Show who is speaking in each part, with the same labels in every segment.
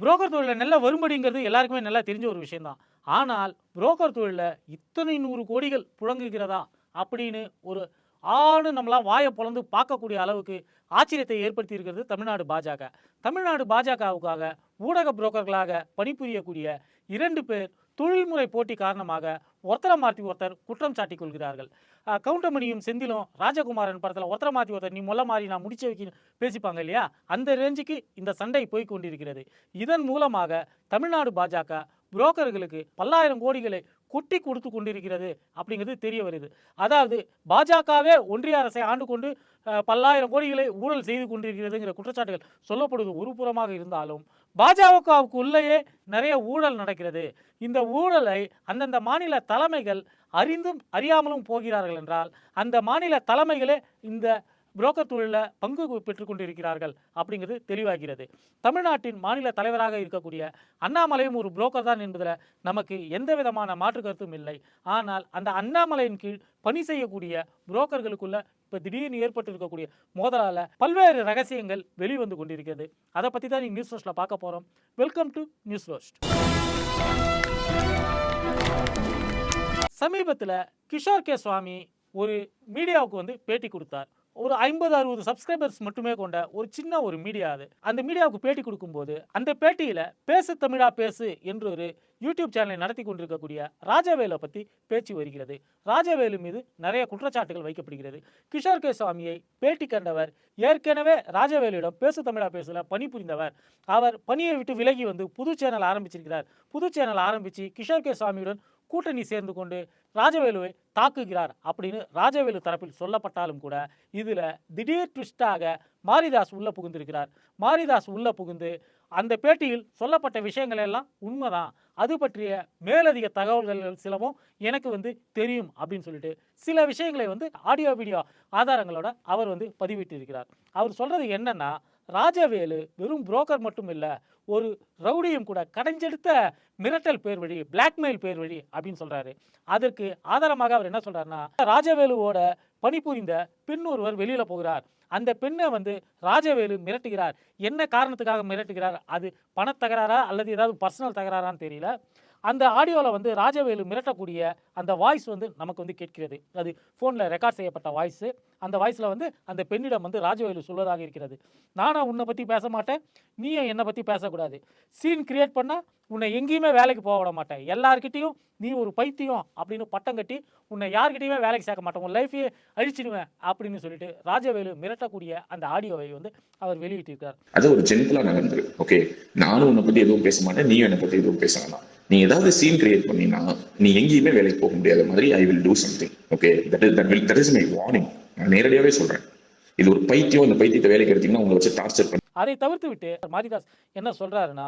Speaker 1: Broker தொழிலில் நல்ல வரும்படிங்கிறது எல்லாருக்குமே நல்லா தெரிஞ்ச ஒரு விஷயம்தான். ஆனால் புரோக்கர் தொழிலில் இத்தனை நூறு கோடிகள் புழங்குகிறதா அப்படின்னு ஒரு ஆணு நம்மளாம் வாயை பொழந்து பார்க்கக்கூடிய அளவுக்கு ஆச்சரியத்தை ஏற்படுத்தி இருக்கிறது தமிழ்நாடு பாஜக. தமிழ்நாடு பாஜகவுக்காக ஊடக புரோக்கர்களாக பணிபுரியக்கூடிய இரண்டு பேர் தொழில்முறை போட்டி காரணமாக ஒருத்தரை மாற்றி ஒருத்தர் குற்றம் சாட்டிக் கொள்கிறார்கள். கவுண்டமணியும் செந்திலும் ராஜகுமாரன் படத்தில் ஒருத்தரை மாற்றி ஒருத்தர் நீ மொல்ல மாறி நான் முடிச்சு வைக்க பேசிப்பாங்க இல்லையா? அந்த ரேஞ்சுக்கு இந்த சண்டை போய் கொண்டிருக்கிறது. இதன் மூலமாக தமிழ்நாடு பாஜக புரோக்கர்களுக்கு பல்லாயிரம் கோடிகளை கொட்டி கொடுத்து கொண்டிருக்கிறது அப்படிங்கிறது தெரிய வருது. அதாவது பாஜகவே ஒன்றிய அரசை ஆண்டு கொண்டு பல்லாயிரம் கோடிகளை ஊழல் செய்து கொண்டிருக்கிறதுங்கிற குற்றச்சாட்டுகள் சொல்லப்படுவது ஒரு புறமாக இருந்தாலும் பாஜகவுக்கு உள்ளேயே நிறைய ஊழல் நடக்கிறது. இந்த ஊழலை அந்தந்த மாநில தலைமைகள் அறிந்தும் அறியாமலும் போகிறார்கள் என்றால் அந்த மாநில தலைமைகளே இந்த புரோக்கர் தொழிலில் பங்கு பெற்றுக் கொண்டிருக்கிறார்கள் அப்படிங்கிறது தெளிவாகிறது. தமிழ்நாட்டின் மாநில தலைவராக இருக்கக்கூடிய அண்ணாமலையும் ஒரு புரோக்கர் தான் என்பதில் நமக்கு எந்த விதமான மாற்று கருத்தும் இல்லை. ஆனால் அந்த அண்ணாமலையின் கீழ் பணி செய்யக்கூடிய புரோக்கர்களுக்குள்ள இப்போ திடீர்னு ஏற்பட்டு இருக்கக்கூடிய மோதலால் பல்வேறு ரகசியங்கள் வெளிவந்து கொண்டிருக்கிறது. அதை பற்றி தான் நீங்கள் நியூஸ் ரோஸ்ட்டில் பார்க்க போகிறோம் வெல்கம் டு நியூஸ் ரோஸ்ட் சமீபத்தில் கிஷோர் கே சுவாமி ஒரு மீடியாவுக்கு வந்து பேட்டி கொடுத்தார். ஒரு ஐம்பது அறுபது சப்ஸ்கிரைபர்ஸ் மட்டுமே கொண்ட ஒரு சின்ன ஒரு மீடியா அது. அந்த மீடியாவுக்கு பேட்டி கொடுக்கும்போது அந்த பேட்டியில் பேசு தமிழா பேசு என்று ஒரு யூடியூப் சேனலை நடத்தி கொண்டிருக்கக்கூடிய ராஜவேலை பற்றி பேச்சு வருகிறது. ராஜவேலு மீது நிறைய குற்றச்சாட்டுகள் வைக்கப்படுகிறது. கிஷோர் கே சுவாமியை பேட்டி கண்டவர் ஏற்கனவே ராஜவேலுவிடம் பேசு தமிழா பேசுல பணிபுரிந்தவர் அவர் பணியை விட்டு விலகி வந்து புது சேனல் ஆரம்பிச்சிருக்கிறார். புது சேனல் ஆரம்பித்து கிஷோர் கே சுவாமியுடன் கூட்டணி சேர்ந்து கொண்டு ராஜவேலுவை தாக்குகிறார் அப்படின்னு ராஜவேலு தரப்பில் சொல்லப்பட்டாலும் கூட இதில் திடீர் ட்விஸ்டாக மாரிதாஸ் உள்ளே புகுந்திருக்கிறார். மாரிதாஸ் உள்ள புகுந்து அந்த பேட்டியில் சொல்லப்பட்ட விஷயங்கள் எல்லாம் உண்மைதான். அது பற்றிய மேலதிக தகவல்கள் சிலவும் எனக்கு வந்து தெரியும் அப்படின்னு சொல்லிட்டு சில விஷயங்களை வந்து ஆடியோ வீடியோ ஆதாரங்களோட அவர் வந்து பதிவிட்டு இருக்கிறார் அவர் சொல்கிறது என்னென்னா ராஜவேலு வெறும் புரோக்கர் மட்டும் இல்லை ஒரு ரவுடியும் கூட கடைஞ்செடுத்த மிரட்டல் பேர் வழி பிளாக்மெயில் பேர் வழி அப்படின்னு சொல்கிறாரு அதற்கு ஆதாரமாக அவர் என்ன சொல்கிறாருன்னா ராஜவேலுவோட பணிபுரிந்த பெண் ஒருவர் வெளியில் போகிறார். அந்த பெண்ணை வந்து ராஜவேலு மிரட்டுகிறார். என்ன காரணத்துக்காக மிரட்டுகிறார்? அது பணத்தகராறா அல்லது ஏதாவது பர்சனல் தகராறான்னு தெரியல. அந்த ஆடியோவில் வந்து ராஜவேலு மிரட்டக்கூடிய அந்த வாய்ஸ் வந்து நமக்கு வந்து கேட்கிறது. அது ஃபோனில் ரெக்கார்ட் செய்யப்பட்ட வாய்ஸு அந்த வாய்ஸில் வந்து அந்த பெண்ணிடம் வந்து ராஜவேலு சொல்வதாக இருக்கிறது. நானும் உன்னை பற்றி பேச மாட்டேன். நீயும் என்னை பற்றி பேசக்கூடாது. சீன் கிரியேட் பண்ணால் உன்னை எங்கேயுமே வேலைக்கு போக விட மாட்டேன். எல்லார்கிட்டயும் நீ ஒரு பைத்தியம் அப்படின்னு பட்டம் கட்டி உன்னை யார்கிட்டயுமே வேலைக்கு சேர்க்க மாட்டேன். உன் லைஃபையே அழிச்சிடுவேன் அப்படின்னு சொல்லிட்டு ராஜவேலு மிரட்டக்கூடிய அந்த ஆடியோவை வந்து அவர் வெளியிட்டிருக்கார்
Speaker 2: அது ஒரு ஜென்டலாக நடந்துரு ஓகே நானும் உன்னை பற்றி எதுவும் பேச மாட்டேன். நீயும் என்னை பற்றி எதுவும் பேச வேணாம். நீ ஏதாவது சீன் கிரியேட் பண்ணினா நீ எங்கேயுமே வேலைக்கு போக முடியாத மாதிரி I will do something okay that is that will that is my warning நான் நேரடியாவே சொல்றேன். இது ஒரு பைத்தியம். இந்த பைத்தியத்தை வேலைக்கு எடுத்தீங்கன்னா உங்களை வச்சு டார்ச்சர் பண்ணி.
Speaker 1: அதை தவிர்த்து விட்டு மாரிதாஸ் என்ன சொல்றாருன்னா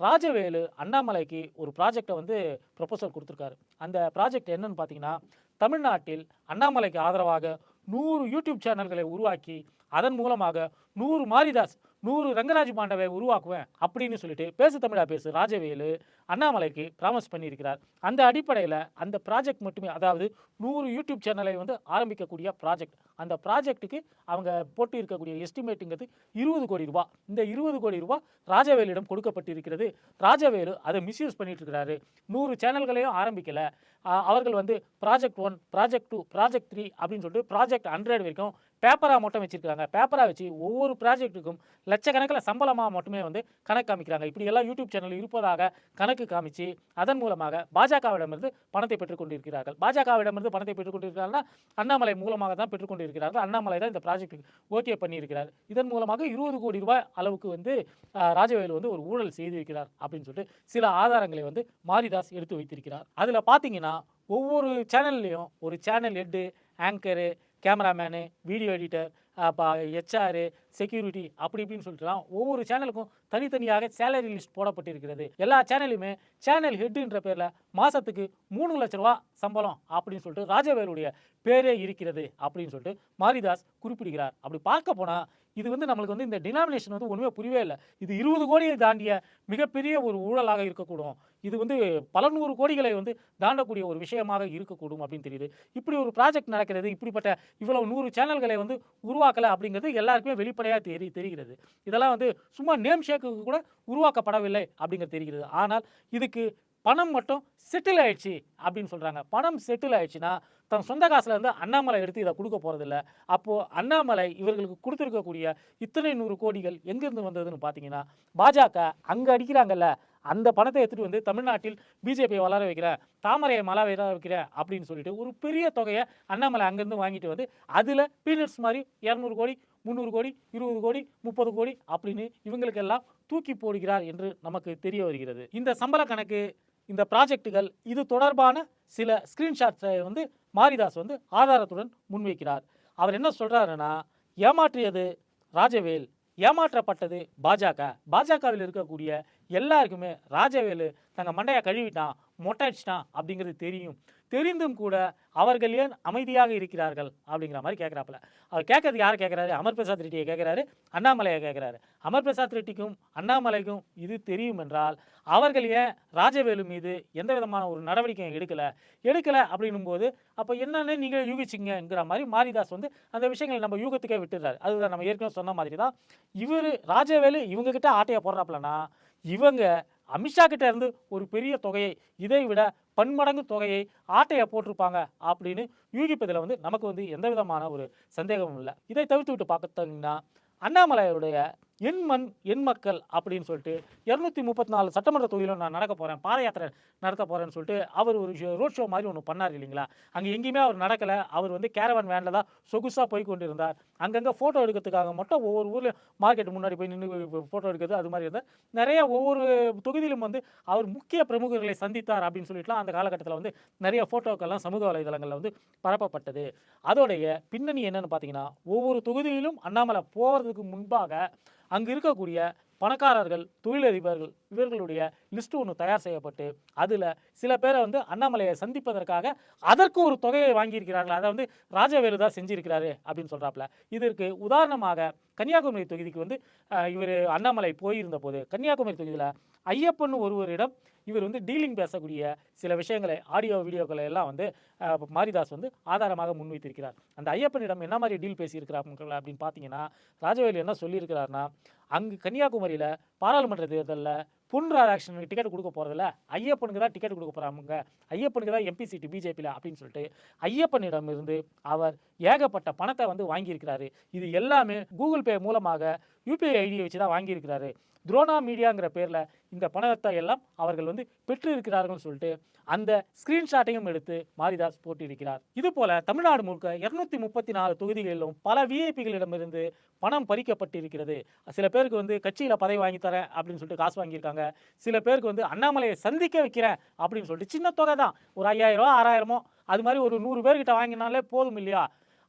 Speaker 1: ராஜவேலு அண்ணாமலைக்கு ஒரு ப்ராஜெக்டை வந்து ப்ரொபோசல் கொடுத்துருக்காரு. அந்த ப்ராஜெக்ட் என்னன்னு பார்த்தீங்கன்னா தமிழ்நாட்டில் அண்ணாமலைக்கு ஆதரவாக நூறு யூடியூப் சேனல்களை உருவாக்கி அதன் மூலமாக நூறு மாரிதாஸ் நூறு ரங்கராஜ் பாண்டவை உருவாக்குவேன் அப்படின்னு சொல்லிட்டு பேசு தமிழா பேசு ராஜவேலு அண்ணாமலைக்கு ப்ராமிஸ் பண்ணியிருக்கிறார். அந்த அடிப்படையில் அந்த ப்ராஜெக்ட் மட்டுமே அதாவது நூறு யூடியூப் சேனலை வந்து ஆரம்பிக்கக்கூடிய ப்ராஜெக்ட் அந்த ப்ராஜெக்ட்டுக்கு அவங்க போட்டு இருக்கக்கூடிய எஸ்டிமேட்டுங்கிறது இருபது கோடி ரூபா. இந்த இருபது கோடி ரூபா ராஜவேலிடம் கொடுக்கப்பட்டிருக்கிறது. ராஜவேலு அதை மிஸ்யூஸ் பண்ணிட்டு இருக்கிறாரு நூறு சேனல்களையும் ஆரம்பிக்கலை. அவர்கள் வந்து project one project two project three அப்படின்னு சொல்லிட்டு ப்ராஜெக்ட் ஹண்ட்ரட் வரைக்கும் பேப்பராக மட்டும் வச்சுருக்காங்க. பேப்பராக வச்சு ஒவ்வொரு ப்ராஜெக்ட்டுக்கும் லட்சக்கணக்கில் சம்பளமாக மட்டுமே வந்து கணக்கு காமிக்கிறாங்க. இப்படியெல்லாம் யூடியூப் சேனல் இருப்பதாக கணக்கு காமிச்சு அதன் மூலமாக பாஜகவிடமிருந்து பணத்தை பெற்றுக்கொண்டிருக்கிறார்கள் பாஜகவிடமிருந்து பணத்தை பெற்றுக்கொண்டிருக்கிறார்கள்னா அண்ணாமலை மூலமாக தான் பெற்றுக்கொண்டிருக்கிறார்கள் அண்ணாமலை தான் இந்த ப்ராஜெக்ட்டுக்கு ஓகே பண்ணியிருக்கிறார். இதன் மூலமாக இருபது கோடி ரூபாய் அளவுக்கு வந்து ஆஹ், ராஜவேலு வந்து ஒரு ஊழல் செய்திருக்கிறார் அப்படின்னு சொல்லிட்டு சில ஆதாரங்களை வந்து மாரிதாஸ் எடுத்து வைத்திருக்கிறார். அதில் பார்த்தீங்கன்னா ஒவ்வொரு சேனல்லையும் ஒரு channel head anchor cameraman video editor அப்போ ஹெச்ஆர் செக்யூரிட்டி அப்படி இப்படின்னு சொல்லிட்டுலாம் ஒவ்வொரு சேனலுக்கும் தனித்தனியாக சேலரி லிஸ்ட் போடப்பட்டிருக்கிறது. எல்லா சேனலுமே சேனல் ஹெட்டுன்ற பேரில் மாதத்துக்கு மூணு லட்ச ரூபா சம்பளம் அப்படின்னு சொல்லிட்டு ராஜவேலுடைய பேரே இருக்கிறது அப்படின்னு சொல்லிட்டு மாரிதாஸ் குறிப்பிடுகிறார். அப்படி பார்க்க போனால் இது வந்து நம்மளுக்கு வந்து இந்த டினாமினேஷன் வந்து ஒன்றுமே புரியவே இல்லை. இது இருபது கோடியை தாண்டிய மிகப்பெரிய ஒரு ஊழலாக இருக்கக்கூடும். இது வந்து பல நூறு கோடிகளை வந்து தாண்டக்கூடிய ஒரு விஷயமாக இருக்கக்கூடும் அப்படின்னு தெரியுது. இப்படி ஒரு ப்ராஜெக்ட் நடக்கிறது இப்படிப்பட்ட இவ்வளவு நூறு சேனல்களை வந்து உருவாக்கலை அப்படிங்கிறது எல்லாருக்குமே வெளிப்படையாக தெரி தெரிகிறது. இதெல்லாம் வந்து சும்மா நேம் ஷேக்குக்கு கூட உருவாக்கப்படவில்லை அப்படிங்கிறது தெரிகிறது. ஆனால் இதுக்கு பணம் மட்டும் செட்டில் ஆயிடுச்சு அப்படின்னு சொல்கிறாங்க பணம் செட்டில் ஆயிடுச்சுன்னா தன் சொந்த காசில் இருந்து அண்ணாமலை எடுத்து இதை கொடுக்க போகிறதில்ல அப்போது அண்ணாமலை இவர்களுக்கு கொடுத்துருக்கக்கூடிய இத்தனை நூறு கோடிகள் எங்கேருந்து வந்ததுன்னு பார்த்தீங்கன்னா பாஜக அங்கே அடிக்கிறாங்கல்ல அந்த பணத்தை எடுத்துகிட்டு வந்து தமிழ்நாட்டில் பிஜேபியை வளர வைக்கிறேன் தாமரையை மலர வளர வைக்கிறேன் அப்படின்னு சொல்லிட்டு ஒரு பெரிய தொகையை அண்ணாமலை அங்கேருந்து வாங்கிட்டு வந்து அதில் பீனட்ஸ் மாதிரி இரநூறு கோடி முந்நூறு கோடி இருபது கோடி முப்பது கோடி அப்படின்னு இவங்களுக்கெல்லாம் தூக்கி போடுகிறார் என்று நமக்கு தெரிய வருகிறது. இந்த சம்பள கணக்கு இந்த ப்ராஜெக்ட்டுகள் இது தொடர்பான சில ஸ்க்ரீன்ஷாட்ஸை வந்து மாரிதாஸ் வந்து ஆதாரத்துடன் முன்வைக்கிறார். அவர் என்ன சொல்றாருன்னா ஏமாற்றியது ராஜவேல் ஏமாற்றப்பட்டது பாஜக. பாஜகவில் இருக்கக்கூடிய எல்லாருக்குமே ராஜவேலு தங்கள் மண்டையை கழுவிட்டான் மொட்டை அடிச்சிட்டான் அப்படிங்கிறது தெரியும். தெரிந்தும் கூட அவர்கள் ஏன் அமைதியாக இருக்கிறார்கள் அப்படிங்கிற மாதிரி கேட்குறாப்புல. அவர் கேட்கறது யார் கேட்குறாரு? அமர் பிரசாத் ரெட்டியை கேட்குறாரு அண்ணாமலையை கேட்குறாரு. அமர் பிரசாத் ரெட்டிக்கும் அண்ணாமலைக்கும் இது தெரியும் என்றால் அவர்கள் ஏன் ராஜவேலு மீது எந்த விதமான ஒரு நடவடிக்கையும் எடுக்கலை? எடுக்கலை அப்படின்னும் போது அப்போ என்னென்னு நீங்கள் யூகிச்சிங்கங்கிற மாதிரி மாரிதாஸ் வந்து அந்த விஷயங்களை நம்ம யூகத்துக்கே விட்டுறாரு. அதுதான் நம்ம ஏற்கனவே சொன்ன மாதிரி தான் இவர் ராஜவேலு இவங்கக்கிட்ட ஆட்டையை போடுறாப்புலன்னா இவங்க அமித்ஷா கிட்ட இருந்து ஒரு பெரிய தொகையை இதை விட பன்மடங்கு தொகையை ஆட்டையை போட்டிருப்பாங்க அப்படின்னு யூகிப்பதில் வந்து நமக்கு வந்து எந்த விதமான ஒரு சந்தேகமும் இல்லை. இதை தவிர்த்து விட்டு பார்த்தீங்கன்னா அண்ணாமலையுடைய என் மண் என் மக்கள் அப்படின்னு சொல்லிட்டு இரநூத்தி முப்பத்தி நாலு சட்டமன்ற தொகுதியிலும் நான் நடக்க போகிறேன் பாத யாத்திரை நடத்த போகிறேன்னு சொல்லிட்டு அவர் ஒரு ரோட் ஷோ மாதிரி ஒன்று பண்ணார் இல்லைங்களா? அங்கே எங்கேயுமே அவர் நடக்கலை. அவர் வந்து கேரவன் வேனில் தான் சொகுசாக போய் கொண்டிருந்தார். அங்கங்கே ஃபோட்டோ எடுக்கிறதுக்காக மட்டும் ஒவ்வொரு ஊரில் மார்க்கெட் முன்னாடி போய் நின்று ஃபோட்டோ எடுக்கிறது அது மாதிரி இருந்தால் நிறைய ஒவ்வொரு தொகுதியிலும் வந்து அவர் முக்கிய பிரமுகர்களை சந்தித்தார் அப்படின்னு சொல்லிட்டுலாம் அந்த காலகட்டத்தில் வந்து நிறைய ஃபோட்டோக்கள்லாம் சமூக வலைதளங்களில் வந்து பரப்பப்பட்டது. அதோடைய பின்னணி என்னென்னு பார்த்தீங்கன்னா ஒவ்வொரு தொகுதியிலும் அண்ணாமலை போகிறதுக்கு முன்பாக அங்கு இருக்கக்கூடிய பணக்காரர்கள் தொழிலதிபர்கள் இவர்களுடைய லிஸ்ட் ஒன்று தயார் செய்யப்பட்டு அதில் சில பேரை வந்து அண்ணாமலையை சந்திப்பதற்காக அதற்கு ஒரு தொகையை வாங்கியிருக்கிறார்கள். அதை வந்து ராஜவேலு தான் செஞ்சிருக்கிறாரு அப்படின்னு சொல்கிறாப்புல இதற்கு உதாரணமாக கன்னியாகுமரி தொகுதிக்கு வந்து இவர் அண்ணாமலை போயிருந்த போது கன்னியாகுமரி தொகுதியில் ஐயப்பன் ஒருவரிடம் இவர் வந்து டீலிங் பேசக்கூடிய சில விஷயங்களை ஆடியோ வீடியோக்களை எல்லாம் வந்து மாரிதாஸ் வந்து ஆதாரமாக முன்வைத்திருக்கிறார். அந்த ஐயப்பனிடம் என்ன மாதிரி டீல் பேசியிருக்கிறாங்க அப்படின்னு பார்த்தீங்கன்னா ராஜவேலு என்ன சொல்லியிருக்கிறாருன்னா அங்கு கன்னியாகுமரியில் பாராளுமன்ற தேர்தலில் பொன் ராதாகிருஷ்ணனுக்கு டிக்கெட் கொடுக்க போகிறதில்ல ஐயப்பனுக்கு தான் டிக்கெட் கொடுக்க போகிறாங்க ஐயப்பனுக்கு தான் எம்பி சீட்டு பிஜேபியில் அப்படின்னு சொல்லிட்டு ஐயப்பனிடம் இருந்து அவர் ஏகப்பட்ட பணத்தை வந்து வாங்கியிருக்கிறாரு. இது எல்லாமே கூகுள் பே மூலமாக யூபிஐ ஐடியை வச்சு தான் வாங்கியிருக்கிறாரு. துரோனா மீடியாங்கிற பேரில் இந்த பணத்தை எல்லாம் அவர்கள் வந்து பெற்று இருக்கிறார்கள்னு சொல்லிட்டு அந்த ஸ்கிரீன்ஷாட்டையும் எடுத்து மாரிதாஸ் போட்டியிருக்கிறார் இது போல தமிழ்நாடு முழுக்க இருநூத்தி முப்பத்தி நாலு தொகுதிகளிலும் பல விஐபிகளிடமிருந்து பணம் பறிக்கப்பட்டிருக்கிறது. சில பேருக்கு வந்து கட்சியில் பதவி வாங்கி தரேன் அப்படின்னு சொல்லிட்டு காசு வாங்கியிருக்காங்க. சில பேருக்கு வந்து அண்ணாமலையை சந்திக்க வைக்கிறேன் அப்படின்னு சொல்லிட்டு சின்ன தொகை தான் ஒரு ஐயாயிரமோ ஆறாயிரமோ அது மாதிரி ஒரு நூறு பேர்கிட்ட வாங்கினாலே போதும் இல்லையா?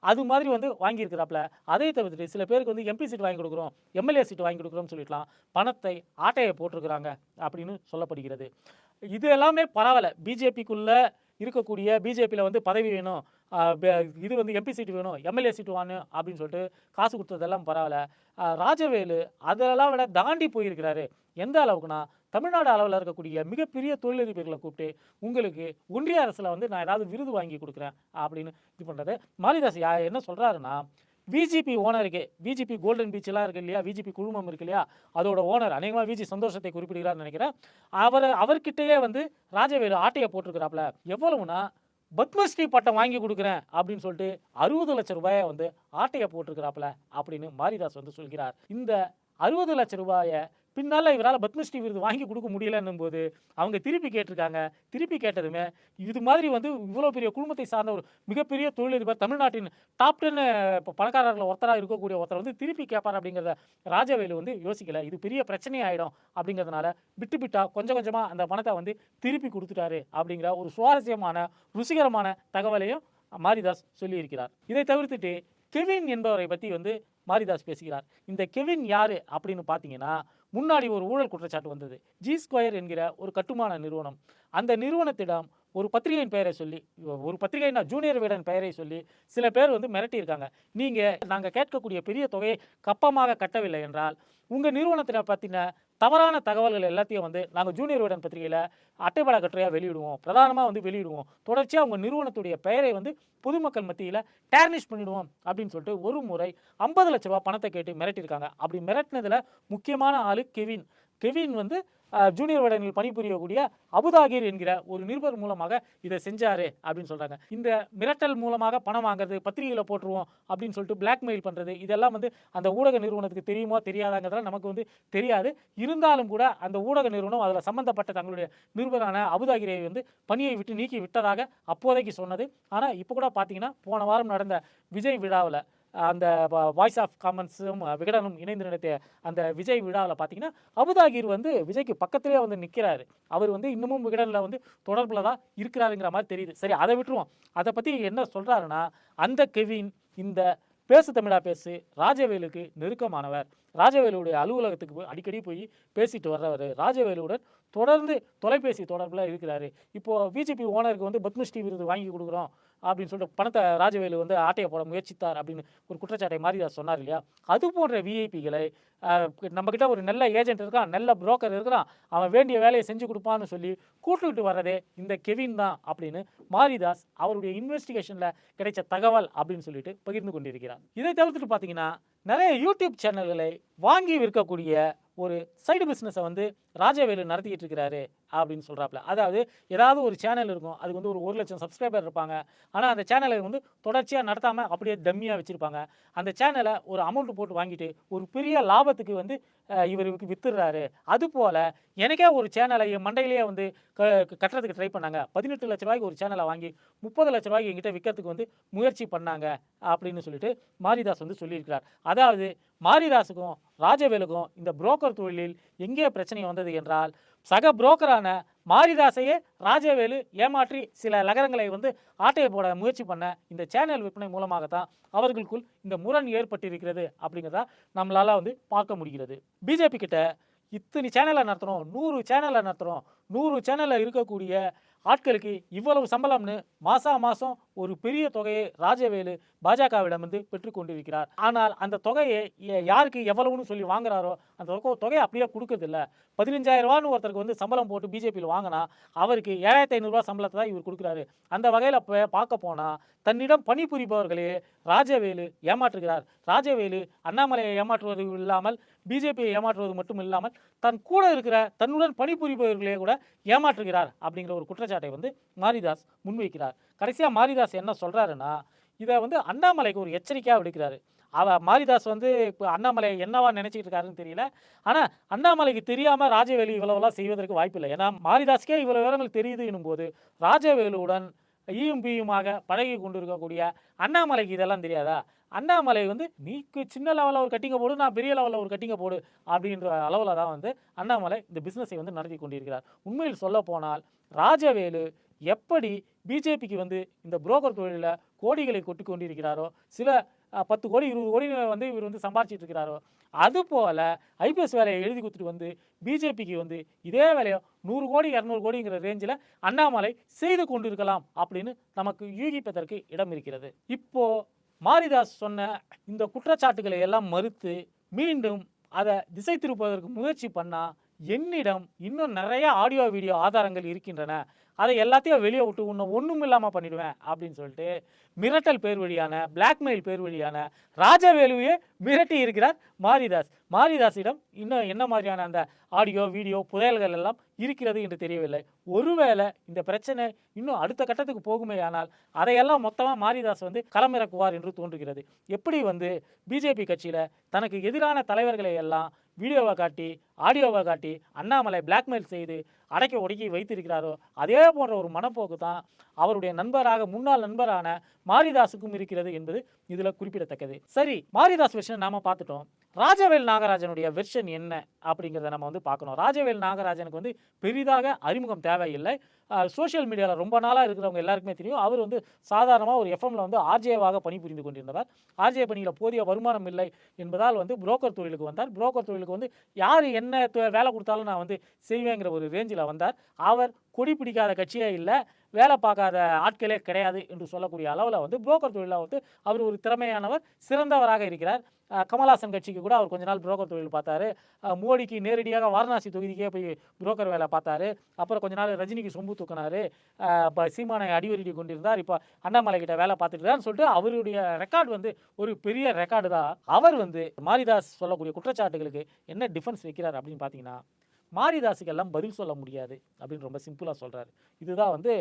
Speaker 1: அது மாதிரி வந்து வாங்கியிருக்கிறாப்புல. அதை தவிர்த்துட்டு சில பேருக்கு வந்து எம்பி சீட் வாங்கி கொடுக்குறோம் எம்எல்ஏ சீட் வாங்கி கொடுக்குறோம்னு சொல்லிடலாம் பணத்தை ஆட்டையை போட்டிருக்கிறாங்க அப்படின்னு சொல்லப்படுகிறது. இது எல்லாமே பரவாயில்ல. பிஜேபிக்குள்ளே இருக்கக்கூடிய பிஜேபியில் வந்து பதவி வேணும். பே- இது வந்து எம்பி சீட்டு வேணும் எம்எல்ஏ சீட்டு வேணும் அப்படின்னு சொல்லிட்டு காசு கொடுத்ததெல்லாம் பரவாயில்ல. ராஜவேலு அதெல்லாம் விட தாண்டி போயிருக்கிறாரு. எந்த அளவுக்குன்னா தமிழ்நாடு அளவில் இருக்கக்கூடிய மிகப்பெரிய தொழிலதிபர்களை கூப்பிட்டு உங்களுக்கு ஒன்றிய அரசில் வந்து நான் ஏதாவது விருது வாங்கி கொடுக்குறேன் அப்படின்னு இது பண்ணுறது மாரிதாஸ் யா என்ன சொல்கிறாருன்னா விஜிபி ஓனருக்கு விஜிபி கோல்டன் பீச்செலாம் இருக்கு இல்லையா? விஜிபி குழுமம் இருக்கு இல்லையா? அதோட ஓனர் அநேகமாக விஜி சந்தோஷத்தை குறிப்பிடுகிறார்னு நினைக்கிறேன். அவர் அவர்கிட்டயே வந்து ராஜவேலு ஆட்டையை போட்டிருக்கிறாப்புல. எவ்வளவுனா பத்மஸ்ரீ பட்டம் வாங்கி கொடுக்குறேன் அப்படின்னு சொல்லிட்டு அறுபது லட்சம் ரூபாயை வந்து ஆட்டையை போட்டிருக்கிறாப்புல அப்படின்னு மாரிதாஸ் வந்து சொல்கிறார். இந்த அறுபது லட்சம் ரூபாயை பின்னால் இவரால் பத்மஸ்ரீ விருது வாங்கி கொடுக்க முடியலன்னும் போது அவங்க திருப்பி கேட்டிருக்காங்க. திருப்பி கேட்டதுமே இது மாதிரி வந்து இவ்வளோ பெரிய குடும்பத்தை சார்ந்த ஒரு மிகப்பெரிய தொழிலதிபர் தமிழ்நாட்டின் டாப் டென் இப்போ பணக்காரர்கள் ஒருத்தராக இருக்கக்கூடிய ஒருத்தர் வந்து திருப்பி கேட்பார் அப்படிங்கிறத ராஜவேலு வந்து யோசிக்கல. இது பெரிய பிரச்சனையாயிடும் அப்படிங்கிறதுனால விட்டு விட்டா கொஞ்சம் கொஞ்சமாக அந்த பணத்தை வந்து திருப்பி கொடுத்துட்டாரு அப்படிங்கிற ஒரு சுவாரஸ்யமான ருசிகரமான தகவலையும் மாரிதாஸ் சொல்லியிருக்கிறார். இதை தவிர்த்துட்டு கெவின் என்பவரை பற்றி வந்து மாரிதாஸ் பேசுகிறார். இந்த கெவின் யார் அப்படின்னு பார்த்தீங்கன்னா முன்னாடி ஒரு ஊழல் குற்றச்சாட்டு வந்தது. ஜி ஸ்கொயர் என்கிற ஒரு கட்டுமான நிறுவனம். அந்த நிறுவனத்திடம் ஒரு பத்திரிகையின் பெயரை சொல்லி ஒரு பத்திரிகைனா ஜூனியர் வீடன் பெயரை சொல்லி சில பேர் வந்து மிரட்டியிருக்காங்க. நீங்கள் நாங்கள் கேட்கக்கூடிய பெரிய தொகையை கப்பமாக கட்டவில்லை என்றால் உங்கள் நிறுவனத்தில் பற்றின தவறான தகவல்கள் எல்லாத்தையும் வந்து நாங்கள் ஜூனியர் விடன் பத்திரிகையில் அட்டைப்பட கட்டுரையாக வெளியிடுவோம். பிரதானமாக வந்து வெளியிடுவோம். தொடர்ச்சியாக உங்கள் நிறுவனத்துடைய பெயரை வந்து பொதுமக்கள் மத்தியில் டேர்னிஷ் பண்ணிடுவோம் அப்படின்னு சொல்லிட்டு ஒரு முறை ஐம்பது லட்ச ரூபா பணத்தை கேட்டு மிரட்டியிருக்காங்க. அப்படி மிரட்டினதில் முக்கியமான ஆள் கெவின். கெவின் வந்து ஜூனியர் விடனில் பணிபுரியக்கூடிய அபுதாகிர் என்கிற ஒரு நிருபர் மூலமாக இதை செஞ்சாரு அப்படின்னு சொல்றாங்க. இந்த மிரட்டல் மூலமாக பணம் வாங்குறது பத்திரிகையில் போட்டுருவோம் அப்படின்னு சொல்லிட்டு பிளாக்மெயில் பண்றது இதெல்லாம் வந்து அந்த ஊடக நிறுவனத்துக்கு தெரியுமோ தெரியாதாங்கிறதெல்லாம் நமக்கு வந்து தெரியாது. இருந்தாலும் கூட அந்த ஊடக நிறுவனம் அதில் சம்பந்தப்பட்ட தங்களுடைய நிருபரான அபுதாகிரை வந்து பணியை விட்டு நீக்கி விட்டதாக அப்போதைக்கு சொன்னது. ஆனால் இப்போ கூட பார்த்தீங்கன்னா போன வாரம் நடந்த விஜய் விழாவில் அந்த வாய்ஸ் ஆஃப் காமன்ஸும் விகடனும் இணைந்து நடத்திய அந்த விஜய் விழாவில் பார்த்தீங்கன்னா அபுதாகிர் வந்து விஜய்க்கு பக்கத்திலே வந்து நிற்கிறாரு அவர் வந்து இன்னமும் விகடனில் வந்து தொடர்பில் தான் இருக்கிறாருங்கிற மாதிரி தெரியுது. சரி அதை விட்டுருவோம். அதை பற்றி என்ன சொல்கிறாருன்னா அந்த கெவின் இந்த பேசு தமிழா பேசு ராஜவேலுக்கு நெருக்கமானவர். ராஜவேலுடைய அலுவலகத்துக்கு போய் அடிக்கடி போய் பேசிட்டு வர்றவர். ராஜவேலுடன் தொடர்ந்து தொலைபேசி தொடர்பில் இருக்கிறாரு. இப்போது பிஜேபி ஓனருக்கு வந்து பத்மஸ்ரீ விருது வாங்கி கொடுக்குறோம். அப்படின்னு சொல்லிட்டு பணத்தை ராஜவேலு வந்து ஆட்டையை போட முயற்சித்தார் அப்படின்னு ஒரு குற்றச்சாட்டை மாரிதாஸ் சொன்னார் இல்லையா? அது போன்ற விஐபிகளை நம்மக்கிட்ட ஒரு நல்ல ஏஜென்ட் இருக்கான் நல்ல புரோக்கர் இருக்கிறான் அவன் வேண்டிய வேலையை செஞ்சு கொடுப்பான்னு சொல்லி கூட்டுக்கிட்டு வர்றதே இந்த கெவின் தான் அப்படின்னு மாரிதாஸ் அவருடைய இன்வெஸ்டிகேஷனில் கிடைச்ச தகவல் அப்படின்னு சொல்லிட்டு பகிர்ந்து கொண்டிருக்கிறார். இதை தவிர்த்துட்டு பார்த்தீங்கன்னா நிறைய யூடியூப் சேனல்களை வாங்கி விற்கக்கூடிய ஒரு சைடு பிஸ்னஸை வந்து ராஜவேலு நடத்திக்கிட்டு இருக்கிறாரு அப்படின்னு சொல்கிறாப்புல அதாவது ஏதாவது ஒரு சேனல் இருக்கும். அதுக்கு வந்து ஒரு ஒரு லட்சம் சப்ஸ்கிரைபர் இருப்பாங்க. ஆனால் அந்த சேனலை வந்து தொடர்ச்சியாக நடத்தாமல் அப்படியே டம்மியாக வச்சுருப்பாங்க. அந்த சேனலை ஒரு அமௌண்ட் போட்டு வாங்கிட்டு ஒரு பெரிய லாபத்துக்கு வந்து இவருக்கு வித்துடுறாரு. அதுபோல் எனக்கே ஒரு சேனலை என் மண்டையிலேயே வந்து க கட்டுறதுக்கு ட்ரை பண்ணாங்க. பதினெட்டு லட்ச ரூபாய்க்கு ஒரு சேனலை வாங்கி முப்பது லட்ச ரூபாய்க்கு என்கிட்ட விற்கிறதுக்கு வந்து முயற்சி பண்ணாங்க அப்படின்னு சொல்லிட்டு மாரிதாஸ் வந்து சொல்லியிருக்கிறார். அதாவது மாரிதாஸுக்கும் ராஜவேலுக்கும் இந்த புரோக்கர் தொழிலில் எங்கே பிரச்சனை வந்தது என்றால் சக புரோக்கரான மாரிதாசையே ராஜவேலு ஏமாற்றி சில நகரங்களை வந்து ஆட்டையை போட முயற்சி பண்ண இந்த சேனல் விற்பனை மூலமாகத்தான் அவர்களுக்குள் இந்த முரண் ஏற்பட்டிருக்கிறது அப்படிங்கிறத நம்மளால் வந்து பார்க்க முடிகிறது. பிஜேபி கிட்ட இத்தனை சேனலை நடத்துகிறோம் நூறு சேனலை நடத்துகிறோம் நூறு சேனலில் இருக்கக்கூடிய ஆட்களுக்கு இவ்வளவு சம்பளம்னு மாசா மாசம் ஒரு பெரிய தொகையை ராஜவேலு பாஜகவிடம் வந்து பெற்றுக்கொண்டிருக்கிறார் ஆனால் அந்த தொகையை யாருக்கு எவ்வளவுன்னு சொல்லி வாங்குறாரோ அந்த தொகையை அப்படியே கொடுக்கறதில்ல. பதினஞ்சாயிரம் ரூபான்னு ஒருத்தருக்கு வந்து சம்பளம் போட்டு பிஜேபியில் வாங்கினா அவருக்கு ஏழாயிரத்தி ஐநூறுரூவா சம்பளத்தை தான் இவர் கொடுக்குறாரு. அந்த வகையில் இப்போ பார்க்க போனால் தன்னிடம் பணிபுரிபவர்களே ராஜவேலு ஏமாற்றுகிறார். ராஜவேலு அண்ணாமலையை ஏமாற்றுவது இல்லாமல் பிஜேபியை ஏமாற்றுவது மட்டும் இல்லாமல் தன் கூட இருக்கிற தன்னுடன் பணிபுரிபவர்களே கூட ஏமாற்றுகிறார் அப்படிங்கிற ஒரு குற்றச்சாட்டு வந்து மாரிதாஸ் முன்வைக்கிறார். கடைசியாக மாரிதாஸ் என்ன சொல்றாருன்னா இதை வந்து அண்ணாமலைக்கு ஒரு எச்சரிக்கையாக விடுக்கிறாரு. அவ மாரிதாஸ் வந்து இப்போ அண்ணாமலை என்னவா நினச்சிக்கிட்டு இருக்காருன்னு தெரியல. ஆனால் அண்ணாமலைக்கு தெரியாமல் ராஜவேலு இவ்வளவெல்லாம் செய்வதற்கு வாய்ப்பு இல்லை ஏன்னா மாரிதாஸ்க்கே இவ்வளோ விவரங்கள் தெரியுது எனும்போது ராஜவேலுவுடன் ஈயும் பியுமாக பழகி கொண்டிருக்கக்கூடிய அண்ணாமலைக்கு இதெல்லாம் தெரியாதா? அண்ணாமலை வந்து நீக்கு சின்ன லெவலில் ஒரு கட்டிங்க போடு நான் பெரிய லெவலில் ஒரு கட்டிங்க போடு அப்படின்ற அளவில் தான் வந்து அண்ணாமலை இந்த பிஸ்னஸை வந்து நடத்தி கொண்டிருக்கிறார். உண்மையில் சொல்ல போனால் ராஜவேலு எப்படி பிஜேபிக்கு வந்து இந்த புரோக்கர் தொழிலில் கோடிகளை கொட்டி கொண்டிருக்கிறாரோ சில பத்து கோடி இருபது கோடி வந்து இவர் வந்து சம்பாதிச்சிட்டு இருக்கிறாரோ அதுபோல் ஐபிஎஸ் வேலையை எழுதி கொடுத்துட்டு வந்து பிஜேபிக்கு வந்து இதே வேலையை நூறு கோடி இரநூறு கோடிங்கிற ரேஞ்சில் அண்ணாமலை செய்து கொண்டிருக்கலாம் அப்படின்னு நமக்கு யூகிப்பதற்கு இடம் இருக்கிறது. இப்போது மாரிதாஸ் சொன்ன இந்த குற்றச்சாட்டுகளை எல்லாம் மறுத்து மீண்டும் அதை திசை திருப்புவதற்கு முயற்சி பண்ணால் என்னிடம் இன்னும் நிறைய ஆடியோ வீடியோ ஆதாரங்கள் இருக்கின்றன. அதை எல்லாத்தையும் வெளியே விட்டு உன்னை ஒன்றும் இல்லாமல் பண்ணிடுவேன் அப்படின்னு சொல்லிட்டு மிரட்டல் பேர் வழியான பிளாக்மெயில் பேர் வழியான ராஜவேலுவையே மிரட்டி இருக்கிறார் மாரிதாஸ். மாரிதாஸிடம் இன்னும் என்ன மாதிரியான அந்த ஆடியோ வீடியோ புதையல்கள் எல்லாம் இருக்கிறது என்று தெரியவில்லை. ஒருவேளை இந்த பிரச்சனை இன்னும் அடுத்த கட்டத்துக்கு போகுமே ஆனால் அதையெல்லாம் மொத்தமாக மாரிதாஸ் வந்து களமிறக்குவார் என்று தோன்றுகிறது. எப்படி வந்து பிஜேபி கட்சியில் தனக்கு எதிரான தலைவர்களை எல்லாம் வீடியோவை காட்டி ஆடியோவை காட்டி அண்ணாமலை பிளாக்மெயில் செய்து அடைக்க ஒடுக்கி வைத்திருக்கிறாரோ அதே போன்ற ஒரு மனப்போக்கு தான் அவருடைய நண்பராக முன்னாள் நண்பரான மாரிதாஸுக்கும் இருக்கிறது என்பது இதில் குறிப்பிடத்தக்கது. சரி மாரிதாஸ் வெர்ஷன் நாம பார்த்துட்டோம். ராஜவேல் நாகராஜனுடைய வெர்ஷன் என்ன அப்படிங்கிறத நம்ம வந்து பார்க்கணும். ராஜவேல் நாகராஜனுக்கு வந்து பெரிதாக அறிமுகம் தேவையில்லை. சோஷியல் மீடியாவில் ரொம்ப நாளாக இருக்கிறவங்க எல்லாருக்குமே தெரியும். அவர் வந்து சாதாரணமாக ஒரு எஃப்எம்ல வந்து ஆர்ஜேவாக பணிபுரிந்து கொண்டிருந்தவர். ஆர்ஜே பணியில் போதிய வருமானம் இல்லை என்பதால் வந்து புரோக்கர் தொழிலுக்கு வந்தார். புரோக்கர் தொழிலுக்கு வந்து யார் என்ன வேலை கொடுத்தாலும் நான் வந்து செய்வேங்கிற ஒரு ரேஞ்சில் வந்தார். அவர் கொடி பிடிக்காத கட்சியே இல்லை வேலை பார்க்காத ஆட்களே கிடையாது என்று சொல்லக்கூடிய அளவில் வந்து புரோக்கர் தொழிலில் வந்து அவர் ஒரு திறமையானவர் சிறந்தவராக இருக்கிறார். கமல்ஹாசன் கட்சிக்கு கூட அவர் கொஞ்ச நாள் புரோக்கர் தொழில் பார்த்தாரு. மோடிக்கு நேரடியாக வாரணாசி தொகுதிக்கே போய் புரோக்கர் வேலை பார்த்தாரு. அப்புறம் கொஞ்ச நாள் ரஜினிக்கு சொம்பு தூக்கினாரு. இப்போ சீமானை அடிவருடி கொண்டிருந்தார். இப்போ அண்ணாமலை கிட்ட வேலை பார்த்துட்டு சொல்லிட்டு அவருடைய ரெக்கார்டு வந்து ஒரு பெரிய ரெக்கார்டு தான். அவர் வந்து மாரிதாஸ் சொல்லக்கூடிய குற்றச்சாட்டுகளுக்கு என்ன டிஃபென்ஸ் வைக்கிறார் அப்படின்னு பார்த்தீங்கன்னா மாரிதாஸுக்கெல்லாம் பதில் சொல்ல முடியாது அப்படின்னு ரொம்ப சிம்பிளாக சொல்கிறாரு இதுதான் வந்து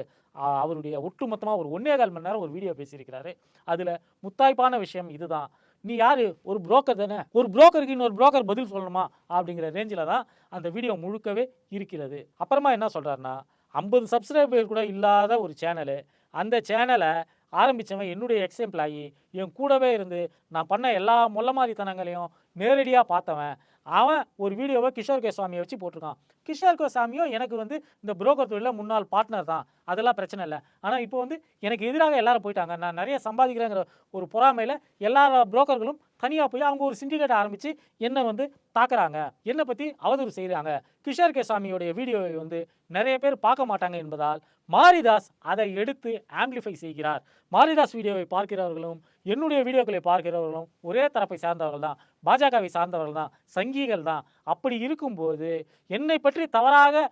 Speaker 1: அவருடைய ஒட்டுமொத்தமாக ஒரு ஒன்றே கால் மணி நேரம் ஒரு வீடியோ பேசியிருக்கிறாரு. அதில் முத்தாய்ப்பான விஷயம் இதுதான். நீ யார்? ஒரு புரோக்கர் தானே. ஒரு புரோக்கருக்கு இன்னொரு புரோக்கர் பதில் சொல்லணுமா? அப்படிங்கிற ரேஞ்சில் தான் அந்த வீடியோ முழுக்கவே இருக்கிறது. அப்புறமா என்ன சொல்கிறாருன்னா ஐம்பது சப்ஸ்கிரைபர் கூட இல்லாத ஒரு சேனலு அந்த சேனலை ஆரம்பித்தவன் என்னுடைய எக்ஸ் எம்ப்ளாயி என் கூடவே இருந்து நான் பண்ண எல்லா மொல்ல மாதிரித்தனங்களையும் நேரடியாக பார்த்தவன். அவன் ஒரு வீடியோவை கிஷோர் கோஸ்வாமியை வச்சு போட்டிருக்கான். கிஷோர் கோஸ்வாமியும் எனக்கு வந்து இந்த புரோக்கர் தொழிலில் முன்னாள் பார்ட்னர் தான். அதெல்லாம் பிரச்சனை இல்லை. ஆனால் இப்போ வந்து எனக்கு எதிராக எல்லாரும் போயிட்டாங்க. நான் நிறைய சம்பாதிக்கிறேங்கிற ஒரு பொறாமையில் எல்லா புரோக்கர்களும் தனியாக போய் அவங்க ஒரு சிண்டிகேட் ஆரம்பித்து என்னை வந்து தாக்குறாங்க என்னை பற்றி அவதூறு செய்கிறாங்க கிஷோர் கேசாமியோடைய வீடியோவை வந்து நிறைய பேர் பார்க்க மாட்டாங்க என்பதால் மாரிதாஸ் அதை எடுத்து ஆம்பிளிஃபை செய்கிறார். மாரிதாஸ் வீடியோவை பார்க்கிறவர்களும் என்னுடைய வீடியோக்களை பார்க்கிறவர்களும் ஒரே தரப்பை சார்ந்தவர்கள் தான். பாஜகவை சார்ந்தவர்கள் தான். சங்கிகள் தான். அப்படி இருக்கும்போது என்னை பற்றி தவறாக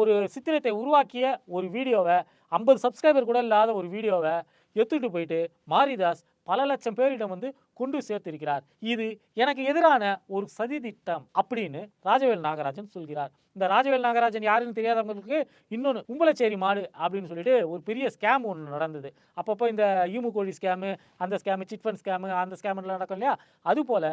Speaker 1: ஒரு சித்திரத்தை உருவாக்கிய ஒரு வீடியோவை ஐம்பது சப்ஸ்கிரைபர் கூட இல்லாத ஒரு வீடியோவை எடுத்துகிட்டு போயிட்டு மாரிதாஸ் பல லட்சம் பேரிடம் வந்து கொண்டு சேர்த்திருக்கிறார். இது எனக்கு எதிரான ஒரு சதி திட்டம் அப்படின்னு ராஜவேல் நாகராஜன் சொல்கிறார். இந்த ராஜவேல் நாகராஜன் யாருன்னு தெரியாதவங்களுக்கு இன்னொன்று கும்பலச்சேரி மாடு அப்படின்னு சொல்லிட்டு ஒரு பெரிய ஸ்கேம் ஒன்று நடந்தது. அப்பப்போ இந்த ஈமு கோழி ஸ்கேமு அந்த ஸ்கேமு சிட் ஃபண்ட் ஸ்கேமு அந்த ஸ்கேம்லாம் நடக்கும் இல்லையா? அதுபோல்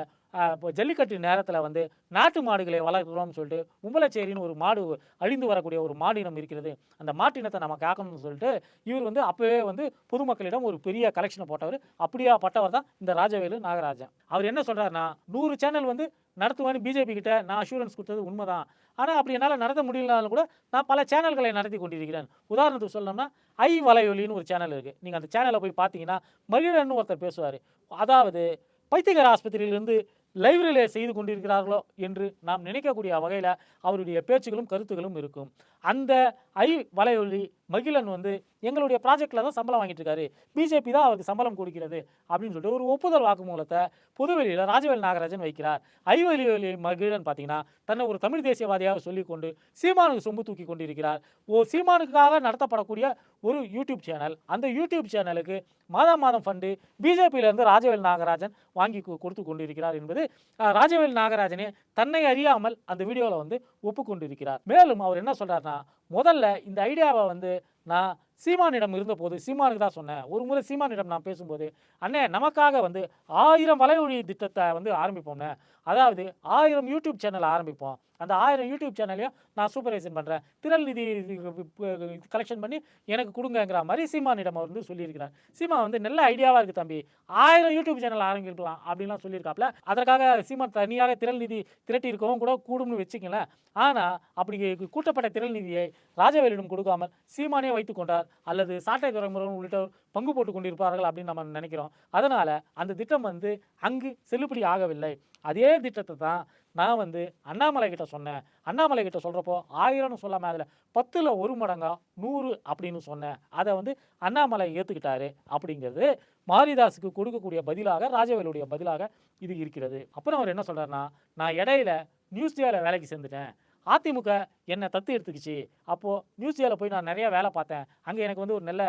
Speaker 1: இப்போ ஜல்லிக்கட்டு நேரத்தில் வந்து நாட்டு மாடுகளை வளர்க்குறோம்னு சொல்லிட்டு கும்பலச்சேரின்னு ஒரு மாடு அழிந்து வரக்கூடிய ஒரு மாடினம் இருக்கிறது. அந்த மாட்டினத்தை நம்ம காக்கணும்னு சொல்லிட்டு இவர் வந்து அப்போவே வந்து பொதுமக்களிடம் ஒரு பெரிய கலெக்ஷனை போட்டவர். அப்படி பட்டவர் தான் இந்த ராஜவேலு நாகராஜன். அவர் என்ன சொல்கிறாருன்னா நூறு சேனல் வந்து நடத்துவேன்னு பிஜேபி கிட்ட நான் அஷூரன்ஸ் கொடுத்தது உண்மைதான். ஆனால் அப்படி என்னால் நடத்த முடியலனாலும் கூட நான் பல சேனல்களை நடத்தி கொண்டிருக்கிறேன். உதாரணத்துக்கு சொல்லணும்னா ஐ வலையொலின்னு ஒரு சேனல் இருக்குது நீங்கள் அந்த சேனலை போய் பார்த்தீங்கன்னா மகிழன்னு ஒருத்தர் பேசுவார். அதாவது பைத்தியகார ஆஸ்பத்திரியிலிருந்து லைவ் ரிலே செய்து கொண்டிருக்கிறார்களோ என்று நாம் நினைக்கக்கூடிய வகையில் அவருடைய பேச்சுகளும் கருத்துகளும் இருக்கும். அந்த ஐ வலையொலி மகிழன் வந்து எங்களுடைய ப்ராஜெக்டில் தான் சம்பளம் வாங்கிட்டு இருக்காரு. பிஜேபி தான் அவருக்கு சம்பளம் கொடுக்கிறது அப்படின்னு சொல்லிட்டு ஒரு ஒப்புதல் வாக்குமூலத்தை புதுவெளியில் ராஜவேல் நாகராஜன் வைக்கிறார். ஐ வலையொலி மகிழன் பார்த்தீங்கன்னா தன்னை ஒரு தமிழ் தேசியவாதியாக சொல்லிக்கொண்டு சீமானுக்கு சொம்பு தூக்கி கொண்டிருக்கிறார். ஓ சீமானுக்காக நடத்தப்படக்கூடிய ஒரு யூடியூப் சேனல். அந்த யூடியூப் சேனலுக்கு மாதம் மாதம் ஃபண்டு பிஜேபியிலேருந்து ராஜவேல் நாகராஜன் வாங்கி கொடுத்து கொண்டிருக்கிறார் என்பது ராஜவேல் நாகராஜனே தன்னை அறியாமல் அந்த வீடியோவில் வந்து ஒப்புக்கொண்டிருக்கிறார். மேலும் அவர் என்ன சொல்கிறார்னா முதல்ல இந்த ஐடியாவை வந்து நான் சீமானிடம் இருந்தபோது சீமானுக்கு தான் சொன்னேன். ஒரு முறை சீமானிடம் நான் பேசும்போது அண்ணே நமக்காக வந்து ஆயிரம் வலையொலி திட்டத்தை வந்து ஆரம்பிப்போம்ண்ணே. அதாவது ஆயிரம் யூடியூப் சேனல் ஆரம்பிப்போம். அந்த ஆயிரம் யூடியூப் சேனலையும் நான் சூப்பர்வைசன் பண்ணுறேன் திரள் நிதி கலெக்ஷன் பண்ணி எனக்கு கொடுங்கங்கிற மாதிரி சீமானிடம் அவர் வந்து சொல்லியிருக்கிறார். சீமா வந்து நல்ல ஐடியாவாக இருக்குது தம்பி. ஆயிரம் யூடியூப் சேனல் ஆரம்பிக்கலாம். அப்படின்லாம் சொல்லியிருக்காப்ல. அதற்காக சீமான் தனியாக திரள் நிதி திரட்டி இருக்கவும் கூட கூடும்னு வச்சுக்கங்களேன். ஆனால் அப்படி கூட்டப்பட்ட திரள் நிதியை ராஜவேலிடம் கொடுக்காமல் சீமானே வைத்துக் கொண்டார். அல்லது சாட்டை துறைமுறை உள்ளிட்ட பங்கு போட்டு கொண்டிருப்பார்கள் அப்படின்னு நம்ம நினைக்கிறோம். அதனால் அந்த திட்டம் வந்து அங்கு செல்லுபடி ஆகவில்லை. அதே திட்டத்தை தான் நான் வந்து அண்ணாமலை கிட்ட சொன்னேன். அண்ணாமலை கிட்ட சொல்கிறப்போ ஆயிரம்னு சொல்லாமல் அதில் பத்தில் ஒரு மடங்கா நூறு அப்படின்னு சொன்னேன். அதை வந்து அண்ணாமலை ஏற்றுக்கிட்டாரு அப்படிங்கிறது மாரிதாஸுக்கு கொடுக்கக்கூடிய பதிலாக ராஜவேலுடைய பதிலாக இது இருக்கிறது. அப்புறம் அவர் என்ன சொல்றாருன்னா நான் இடையில நியூஸ் டிவியில் வேலைக்கு சேர்ந்துட்டேன். அதிமுக என்னை தத்து எடுத்துக்கிச்சு. அப்போது நியூஸியாவில் போய் நான் நிறையா வேலை பார்த்தேன். அங்கே எனக்கு வந்து ஒரு நல்ல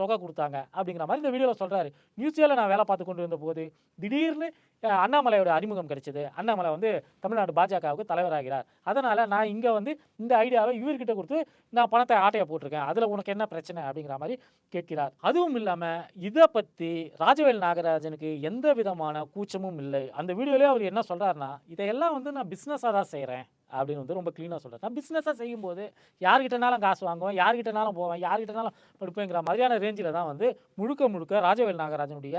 Speaker 1: தொகை கொடுத்தாங்க. அப்படிங்கிற மாதிரி இந்த வீடியோவில் சொல்கிறாரு நியூஸியாவில் நான் வேலை பார்த்து கொண்டு இருந்த போது திடீர்னு அண்ணாமலையோட அறிமுகம் கிடைச்சது. அண்ணாமலை வந்து தமிழ்நாடு பாஜகவுக்கு தலைவராகிறார். அதனால் நான் இங்கே வந்து இந்த ஐடியாவை இவர்கிட்ட கொடுத்து நான் பணத்தை ஆட்டையை போட்டிருக்கேன். அதில் உனக்கு என்ன பிரச்சனை? அப்படிங்கிற மாதிரி கேட்கிறார். அதுவும் இல்லாமல் இதை பற்றி ராஜவேல் நாகராஜனுக்கு எந்த விதமான கூச்சமும் இல்லை. அந்த வீடியோலேயே அவர் என்ன சொல்கிறாருன்னா இதையெல்லாம் வந்து நான் பிஸ்னஸாக தான் செய்கிறேன் அப்படின்னு வந்து ரொம்ப க்ளீனாக சொல்கிறார் நான் பிஸ்னஸாக செய்யும்போது யார்கிட்டனாலும் காசு வாங்குவேன் யார்கிட்டனாலும் போவேன் யார்கிட்டனாலும் படுப்பேங்கிற மாதிரியான ரேஞ்சில் தான் வந்து முழுக்க முழுக்க ராஜவேல் நாகராஜனுடைய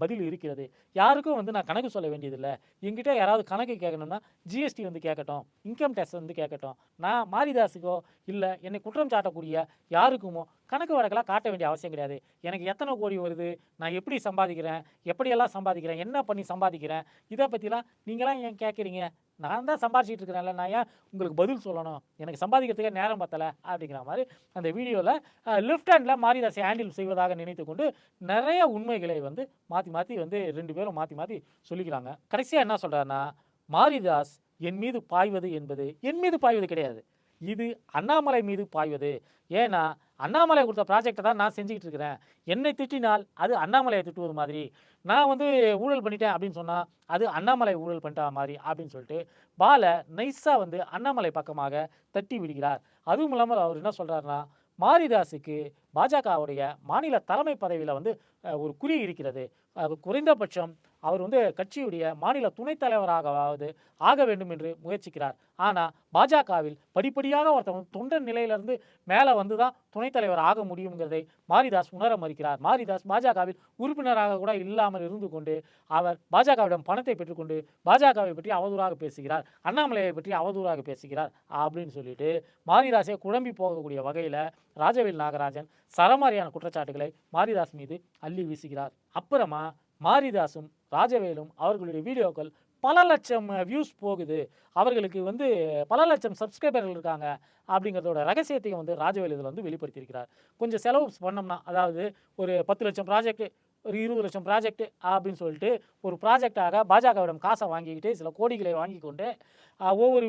Speaker 1: பதில் இருக்கிறது. யாருக்கும் வந்து நான் கணக்கு சொல்ல வேண்டியதில்லை. எங்கிட்ட யாராவது கணக்கு கேட்கணும்னா ஜிஎஸ்டி வந்து கேட்கட்டும் இன்கம் டேக்ஸ் வந்து கேட்கட்டும் நான் மாரிதாஸுக்கோ இல்லை என்னை குற்றம் சாட்டக்கூடிய யாருக்குமோ கணக்கு வழக்கெல்லாம் காட்ட வேண்டிய அவசியம் கிடையாது. எனக்கு எத்தனை கோடி வருது நான் எப்படி சம்பாதிக்கிறேன் எப்படியெல்லாம் சம்பாதிக்கிறேன் என்ன பண்ணி சம்பாதிக்கிறேன் இதை பற்றிலாம் நீங்களாம் ஏன் கேட்குறீங்க நான் தான் சம்பாதிச்சிட்டு இருக்கிறேன்ல நான் ஏன் உங்களுக்கு பதில் சொல்லணும்? எனக்கு சம்பாதிக்கிறதுக்கே நேரம் பத்தலை அப்படிங்கிற மாதிரி அந்த வீடியோவில் லெஃப்ட் ஹேண்டில் மாரிதாஸை ஹேண்டில் செய்வதாக நினைத்து கொண்டு நிறைய உண்மைகளை வந்து மாற்றி மாற்றி வந்து ரெண்டு பேரும் மாற்றி மாற்றி சொல்லிக்கிறாங்க. கடைசியாக என்ன சொல்கிறாருன்னா மாரிதாஸ் என் மீது பாய்வது என்பது என் மீது பாய்வது கிடையாது. இது அண்ணாமலை மீது பாய்வது. ஏன்னா அண்ணாமலை கொடுத்த ப்ராஜெக்டை தான் நான் செஞ்சுக்கிட்டு இருக்கிறேன். என்னை திட்டினால் அது அண்ணாமலையை திட்டுவது மாதிரி. நான் வந்து ஊழல் பண்ணிட்டேன் அப்படின்னு சொன்னால் அது அண்ணாமலை ஊழல் பண்ணிட்டா மாதிரி அப்படின்னு சொல்லிட்டு பாலை நைஸாக வந்து அண்ணாமலை பக்கமாக தட்டி விடுகிறார். அதுவும் இல்லாமல் அவர் என்ன சொல்கிறாருன்னா மாரிதாஸுக்கு பாஜகவுடைய மாநில தலைமை பதவியில் வந்து ஒரு குறி இருக்கிறது. குறைந்தபட்சம் அவர் வந்து கட்சியுடைய மாநில துணைத் தலைவராகவாவது ஆக வேண்டும் என்று முயற்சிக்கிறார். ஆனால் பாஜகவில் படிப்படியாக ஒருத்தர் தொண்டன் நிலையிலிருந்து மேலே வந்து தான் துணைத் தலைவர் ஆக முடியுங்கிறதை மாரிதாஸ் உணர மறுக்கிறார். மாரிதாஸ் பாஜகவில் உறுப்பினராக கூட இல்லாமல் இருந்து கொண்டு அவர் பாஜகவிடம் பணத்தை பெற்றுக்கொண்டு பாஜகவை பற்றி அவதூறாக பேசுகிறார். அண்ணாமலையை பற்றி அவதூறாக பேசுகிறார் அப்படின்னு சொல்லிட்டு மாரிதாஸை குழம்பி போகக்கூடிய வகையில் ராஜவேல் நாகராஜன் சரமாரியான குற்றச்சாட்டுகளை மாரிதாஸ் மீது அள்ளி வீசுகிறார். அப்புறமா மாரிதாஸும் ராஜவேலும் அவர்களுடைய வீடியோக்கள் பல லட்சம் வியூஸ் போகுது. அவர்களுக்கு வந்து பல லட்சம் சப்ஸ்கிரைபர்கள் இருக்காங்க அப்படிங்கிறதோட ரகசியத்தையும் வந்து ராஜவேல் இதில் வந்து வெளிப்படுத்தியிருக்கிறார். கொஞ்சம் செலவு பண்ணோம்னா அதாவது ஒரு பத்து லட்சம் ப்ராஜெக்ட் ஒரு இருபது லட்சம் ப்ராஜெக்ட் அப்படின்னு சொல்லிட்டு ஒரு ப்ராஜெக்டாக பாஜகவிடம் காசை வாங்கிக்கிட்டு சில கோடிகளை வாங்கி கொண்டு ஒவ்வொரு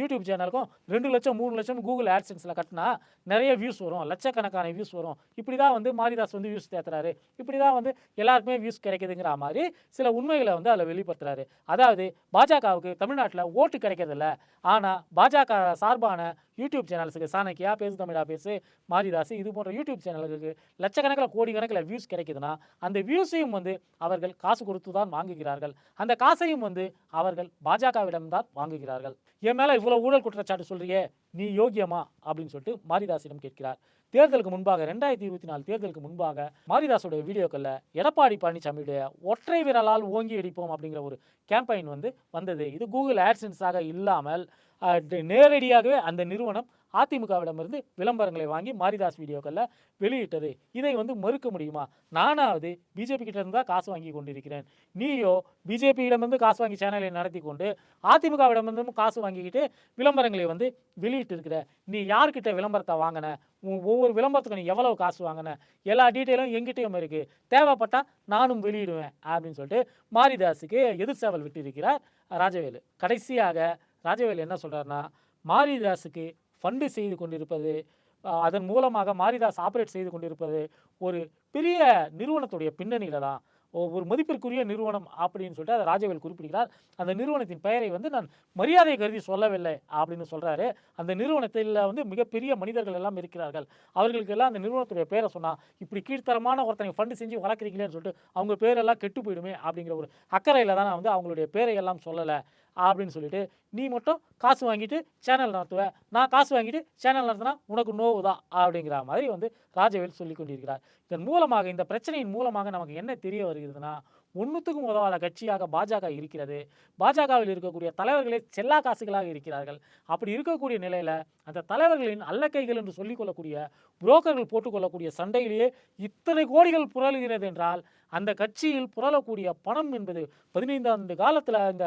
Speaker 1: யூடியூப் சேனலுக்கும் ரெண்டு லட்சம் மூணு லட்சம் கூகுள் ஆட்சன்ஸில் கட்டினா நிறைய வியூஸ் வரும். லட்சக்கணக்கான வியூஸ் வரும். இப்படி தான் வந்து மாரிதாஸ் வந்து வியூஸ் தேத்துறாரு. இப்படி தான் வந்து எல்லாருக்குமே வியூஸ் கிடைக்குதுங்கிற மாதிரி சில உண்மைகளை வந்து அதில் வெளிப்படுத்துறாரு. அதாவது பாஜகவுக்கு தமிழ்நாட்டில் ஓட்டு கிடைக்கிறதில்ல. ஆனால் பாஜக சார்பான யூடியூப் சேனல்ஸுக்கு சாணக்கியா பேசு தமிழா பேசு மாரிதாஸ் இது போன்ற யூடியூப் சேனல்களுக்கு லட்சக்கணக்கில் கோடிக்கணக்கில் வியூஸ் கிடைக்குதுன்னா அந்த வியூஸையும் வந்து அவர்கள் காசு கொடுத்து தான் வாங்குகிறார்கள். அந்த காசையும் வந்து அவர்கள் பாஜகவிடம் தான் வாங்குகிறார்கள். என் மேலே இவ்வளோ ஊழல் குற்றச்சாட்டு சொல்கிறியே நீ யோகியமா? அப்படின்னு சொல்லிட்டு மாரிதாசிடம் கேட்கிறார். தேர்தலுக்கு முன்பாக ரெண்டாயிரத்தி இருபத்தி நாலு தேர்தலுக்கு முன்பாக மாரிதாஸுடைய வீடியோக்களில் எடப்பாடி பழனிசாமியுடைய ஒற்றை விரலால் ஓங்கி அடிப்போம் அப்படிங்கிற ஒரு கேம்பெயின் வந்து வந்தது. இது கூகுள் ஆட்சன்ஸாக இல்லாமல் நேரடியாகவே அந்த நிறுவனம் அதிமுகவிடமிருந்து விளம்பரங்களை வாங்கி மாரிதாஸ் வீடியோக்களில் வெளியிட்டது. இதை வந்து மறுக்க முடியுமா? நானாவது பிஜேபி கிட்ட தான் காசு வாங்கி கொண்டிருக்கிறேன். நீயோ பிஜேபியிடமிருந்து காசு வாங்கி சேனலை நடத்தி கொண்டு அதிமுகவிடமிருந்தும் காசு வாங்கிக்கிட்டு விளம்பரங்களை வந்து வெளியிட்டு இருக்கிற நீ யார்கிட்ட விளம்பரத்தை வாங்கின? ஒவ்வொரு விளம்பரத்துக்கும் நீ எவ்வளவு காசு வாங்கின? எல்லா டீட்டெயிலும் எங்கிட்டேயும் இருக்கு. தேவைப்பட்டால் நானும் வெளியிடுவேன் அப்படின்னு சொல்லிட்டு மாரிதாஸுக்கு எதிர் சேவல் விட்டிருக்கிறார் ராஜவேலு. கடைசியாக ராஜவேலு என்ன சொல்கிறாருன்னா மாரிதாஸுக்கு ஃபண்டு செய்து கொண்டிருப்பது அதன் மூலமாக மாரிதாஸ் ஆப்ரேட் செய்து கொண்டிருப்பது ஒரு பெரிய நிறுவனத்துடைய பின்னணியில தான். ஒரு மதிப்பிற்குரிய நிறுவனம் அப்படின்னு சொல்லிட்டு அதை ராஜவேல் குறிப்பிடுகிறார். அந்த நிறுவனத்தின் பெயரை வந்து நான் மரியாதை கருதி சொல்லவில்லை அப்படின்னு சொல்கிறாரு அந்த நிறுவனத்தில் வந்து மிகப்பெரிய மனிதர்கள் எல்லாம் இருக்கிறார்கள். அவர்களுக்கெல்லாம் அந்த நிறுவனத்துடைய பேரை சொன்னால் இப்படி கீழ்த்தரமான ஒருத்தனை ஃபண்டு செஞ்சு வளர்க்குறீங்களேன்னு சொல்லிட்டு அவங்க பேரெல்லாம் கெட்டு போயிடுமே அப்படிங்கிற ஒரு அக்கறையில் தான் நான் வந்து அவங்களுடைய பேரை எல்லாம் சொல்லலை. அப்படின்னு சொல்லிட்டு நீ மட்டும் காசு வாங்கிட்டு சேனல் நடத்துவ. நான் காசு வாங்கிட்டு சேனல் நடத்தினா உனக்கு நோவு தான் அப்படிங்கிற மாதிரி வந்து ராஜவேல் சொல்லி கொண்டிருக்கிறார். இதன் மூலமாக இந்த பிரச்சனையின் மூலமாக நமக்கு என்ன தெரிய வருகிறதுனா ஒன்றுத்துக்கும் உதவாத கட்சியாக பாஜக இருக்கிறது. பாஜகவில் இருக்கக்கூடிய தலைவர்களே செல்லா காசுகளாக இருக்கிறார்கள். அப்படி இருக்கக்கூடிய நிலையில் அந்த தலைவர்களின் அல்லக்கைகள் என்று சொல்லிக்கொள்ளக்கூடிய புரோக்கர்கள் போட்டுக்கொள்ளக்கூடிய சண்டையிலேயே இத்தனை கோடிகள் புரளுகிறது என்றால் அந்த கட்சியில் புரளக்கூடிய பணம் என்பது பதினைந்தாண்டு காலத்தில் இந்த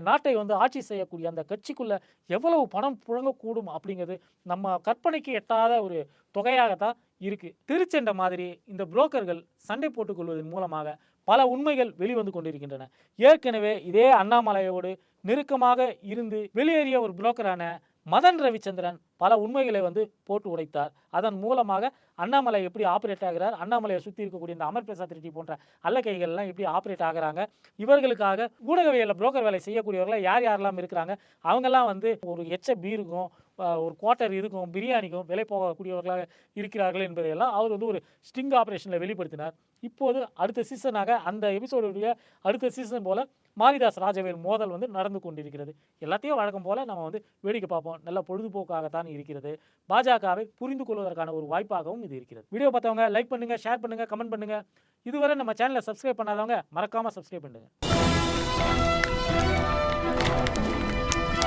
Speaker 1: நாட்டை வந்து ஆட்சி செய்யக்கூடிய அந்த கட்சிக்குள்ளே எவ்வளவு பணம் புழங்கக்கூடும் அப்படிங்கிறது நம்ம கற்பனைக்கு எட்டாத ஒரு தொகையாகத்தான் இருக்குது திருச்செண்ட மாதிரி இந்த புரோக்கர்கள் சண்டை போட்டுக்கொள்வதன் மூலமாக பல உண்மைகள் வெளிவந்து கொண்டிருக்கின்றன. ஏற்கனவே இதே அண்ணாமலையோடு நெருக்கமாக இருந்து வெளியேறிய ஒரு புரோக்கரான மதன் ரவிச்சந்திரன் பல உண்மைகளை வந்து போட்டு உடைத்தார். அதன் மூலமாக அண்ணாமலை எப்படி ஆப்ரேட் ஆகிறார் அண்ணாமலையை சுற்றி இருக்கக்கூடிய இந்த அமர் பிரசாத் ரெட்டி போன்ற அல்லக்கைகள்லாம் எப்படி ஆப்ரேட் ஆகுறாங்க இவர்களுக்காக ஊடகவியலில் புரோக்கர் வேலை செய்யக்கூடியவர்கள் யார் யாரெல்லாம் இருக்கிறாங்க அவங்கெல்லாம் வந்து ஒரு எச்ச பீருக்கும் ஒரு குவார்ட்டர் இதுக்கும் பிரியாணிக்கும் விலை போகக்கூடியவர்களாக இருக்கிறார்கள் என்பதையெல்லாம் அவர் வந்து ஒரு ஸ்டிங் ஆப்ரேஷனில் வெளிப்படுத்தினார். இப்போது அடுத்த சீசனாக அந்த எபிசோடுடைய அடுத்த சீசன் போல் மாரிதாஸ் ராஜவேல் மோதல் வந்து நடந்து கொண்டிருக்கிறது. எல்லாத்தையும் வழக்கம் போல் நம்ம வந்து வேடிக்கை பார்ப்போம். நல்ல பொழுதுபோக்காகத்தான் இருக்கிறது. பாஜகவை புரிந்து கொள்வதற்கான ஒரு வாய்ப்பாகவும் இது இருக்கிறது. வீடியோ பார்த்தவங்க லைக் பண்ணுங்கள் ஷேர் பண்ணுங்கள் கமெண்ட் பண்ணுங்கள் இதுவரை நம்ம சேனலை சப்ஸ்கிரைப் பண்ணாதவங்க மறக்காமல் சப்ஸ்கிரைப் பண்ணுங்கள்